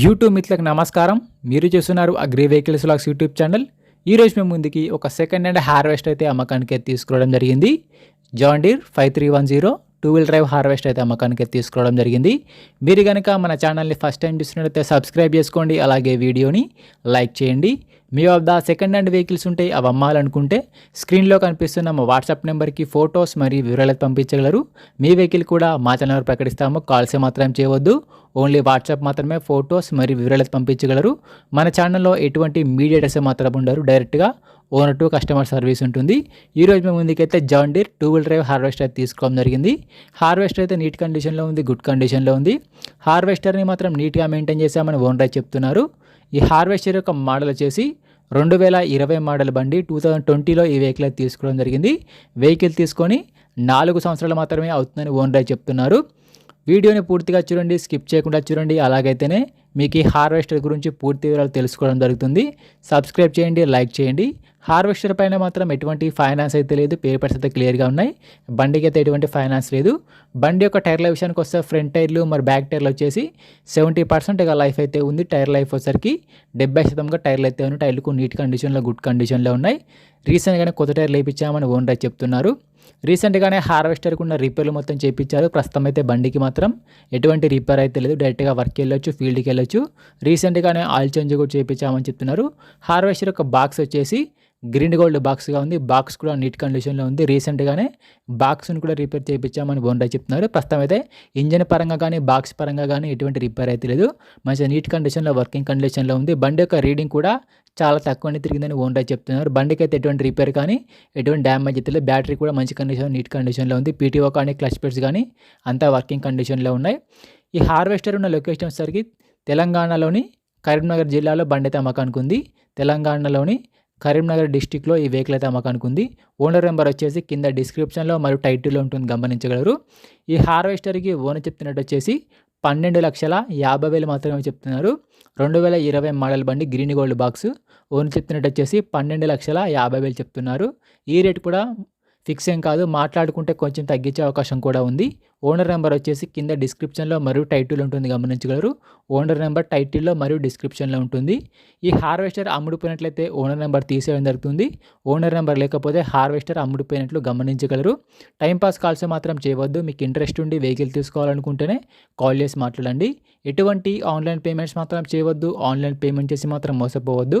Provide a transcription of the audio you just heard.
YouTube మిత్రులకు నమస్కారం. మీరు చూస్తున్నారు అగ్రి వెహికల్స్ లాక్స్ యూట్యూబ్ ఛానల్. ఈరోజు మేము ముందుకి ఒక సెకండ్ హ్యాండ్ హార్వెస్ట్ అయితే అమ్మకానికి అయితే తీసుకురావడం జరిగింది. John Deere five three one zero two wheel drive harvest అయితే అమ్మకానికి తీసుకురావడం జరిగింది. మీరు కనుక మన ఛానల్ని ఫస్ట్ టైం చూసినట్లయితే సబ్స్క్రైబ్ చేసుకోండి అలాగే వీడియోని లైక్ చేయండి. మీ వద్ద సెకండ్ హ్యాండ్ వెహికల్స్ ఉంటే అవి అమ్మాలనుకుంటే స్క్రీన్లో కనిపిస్తున్న మా వాట్సాప్ నెంబర్కి ఫొటోస్ మరియు వివరాలు పంపించగలరు. మీ వెహికల్ కూడా మా ఛానల్ ప్రకటిస్తాము. కాల్స్ మాత్రం చేయవద్దు. ఓన్లీ వాట్సాప్ మాత్రమే ఫొటోస్ మరియు వివరాలు పంపించగలరు. మన ఛానల్లో ఎటువంటి మీడియేటర్స్ మాత్రం ఉండరు. డైరెక్ట్గా ఓనర్ టు కస్టమర్ సర్వీస్ ఉంటుంది. ఈరోజు మేము ముందుకైతే John Deere two wheel drive harvester తీసుకోవడం జరిగింది. హార్వెస్టర్ అయితే నీట్ కండిషన్లో ఉంది గుడ్ కండిషన్లో ఉంది. హార్వెస్టర్ని మాత్రం నీట్గా మెయింటైన్ చేశామని ఓనర్ చెప్తున్నారు. ఈ హార్వెస్టర్ యొక్క మోడల్ వచ్చేసి రెండు వేల ఇరవై మోడల్ బండి టూ థౌజండ్ ట్వంటీలో ఈ వెహికల్ తీసుకోవడం జరిగింది. వెహికల్ తీసుకొని నాలుగు సంవత్సరాలు మాత్రమే అవుతుందని ఓనర్ చెప్తున్నారు. వీడియోని పూర్తిగా చూడండి స్కిప్ చేయకుండా చూడండి. అలాగైతేనే మీకు ఈ హార్వెస్టర్ గురించి పూర్తి వివరాలు తెలుసుకోవడం జరుగుతుంది. సబ్స్క్రైబ్ చేయండి లైక్ చేయండి. హార్వెస్టర్ పైన మాత్రం ఎటువంటి ఫైనాన్స్ అయితే లేదు పేపర్స్ అయితే క్లియర్గా ఉన్నాయి. బండికి అయితే ఎటువంటి ఫైనాన్స్ లేదు. బండి యొక్క టైర్ల విషయానికి వస్తే ఫ్రంట్ టైర్లు మరి బ్యాక్ టైర్లు వచ్చేసి సెవెంటీ పర్సెంట్ లైఫ్ అయితే ఉంది. టైర్ లైఫ్ వచ్చేసరికి డెబ్బై శాతంగా టైర్లు అయితే ఉన్నాయి. టైర్లకు నీట్ కండిషన్లో గుడ్ కండిషన్లో ఉన్నాయి. రీసెంట్గానే కొత్త టైర్లు వేయించామని ఓనర్ చెప్తున్నారు. రీసెంట్గానే హార్వెస్టర్కి ఉన్న రిపేర్లు మొత్తం చేయించారు ప్రస్తుతం అయితే బండికి మాత్రం ఎటువంటి రిపేర్ అయితే లేదు. డైరెక్ట్గా వర్క్ వెళ్ళొచ్చు ఫీల్డ్కి వెళ్ళొచ్చు. రీసెంట్గానే ఆయిల్ చేంజ్ కూడా చేయించామని చెప్తున్నారు. హార్వెస్టర్ యొక్క బాక్స్ వచ్చేసి గ్రీన్ గోల్డ్ బాక్స్గా ఉంది. బాక్స్ కూడా నీట్ కండిషన్లో ఉంది. రీసెంట్గానే బాక్స్ని కూడా రిపేర్ చేయించామని బోండా చెప్తున్నారు. ప్రస్తుతం అయితే ఇంజన్ పరంగా కానీ బాక్స్ పరంగా కానీ ఎటువంటి రిపేర్ అయితే లేదు. మంచిగా నీట్ కండిషన్లో వర్కింగ్ కండిషన్లో ఉంది. బండి యొక్క రీడింగ్ కూడా చాలా తక్కువనే తిరిగిందని ఓనర్ చెప్తున్నారు. బండికి అయితే ఎటువంటి రిపేర్ కానీ ఎటువంటి డ్యామేజ్ అయితే లేదు. బ్యాటరీ కూడా మంచి కండిషన్ నీట్ కండిషన్లో ఉంది. పీటీఓ కానీ క్లచ్ పెట్స్ కానీ అంతా వర్కింగ్ కండిషన్లో ఉన్నాయి. ఈ హార్వెస్టర్ ఉన్న లొకేషన్ వచ్చేసరికి తెలంగాణలోని కరీంనగర్ జిల్లాలో బండి అయితే అమ్మకానికి ఉంది. తెలంగాణలోని కరీంనగర్ డిస్టిక్లో ఈ వెహికల్ అయితే అమ్మకానికి ఉంది. ఓనర్ నెంబర్ వచ్చేసి కింద డిస్క్రిప్షన్లో మరియు టైటిల్లో ఉంటుంది గమనించగలరు. ఈ హార్వెస్టర్కి ఓనర్ చెప్తున్నట్టు వచ్చేసి పన్నెండు లక్షల యాభై వేలు మాత్రమే చెప్తున్నారు. రెండు వేల ఇరవై మోడల్ బండి గ్రీన్ గోల్డ్ బాక్స్ ఓన్ చెప్తున్నట్టు వచ్చేసి పన్నెండు లక్షల యాభై వేలు చెప్తున్నారు. ఈ రేట్ కూడా ఫిక్స్ ఏం కాదు మాట్లాడుకుంటే కొంచెం తగ్గించే అవకాశం కూడా ఉంది. ఓనర్ నెంబర్ వచ్చేసి కింద డిస్క్రిప్షన్లో మరియు టైటిల్ ఉంటుంది గమనించగలరు. ఓనర్ నెంబర్ టైటిల్లో మరియు డిస్క్రిప్షన్లో ఉంటుంది. ఈ హార్వెస్టర్ అమ్ముడుపోయినట్లయితే ఓనర్ నెంబర్ తీసేయడం జరుగుతుంది. ఓనర్ నెంబర్ లేకపోతే హార్వెస్టర్ అమ్ముడుపోయినట్లు గమనించగలరు. టైంపాస్ కాల్స్ మాత్రం చేయవద్దు. మీకు ఇంట్రెస్ట్ ఉండి వెహికల్ తీసుకోవాలనుకుంటేనే కాల్ చేసి మాట్లాడండి. ఎటువంటి ఆన్లైన్ పేమెంట్స్ మాత్రం చేయవద్దు. ఆన్లైన్ పేమెంట్ చేసి మాత్రం మోసపోవద్దు.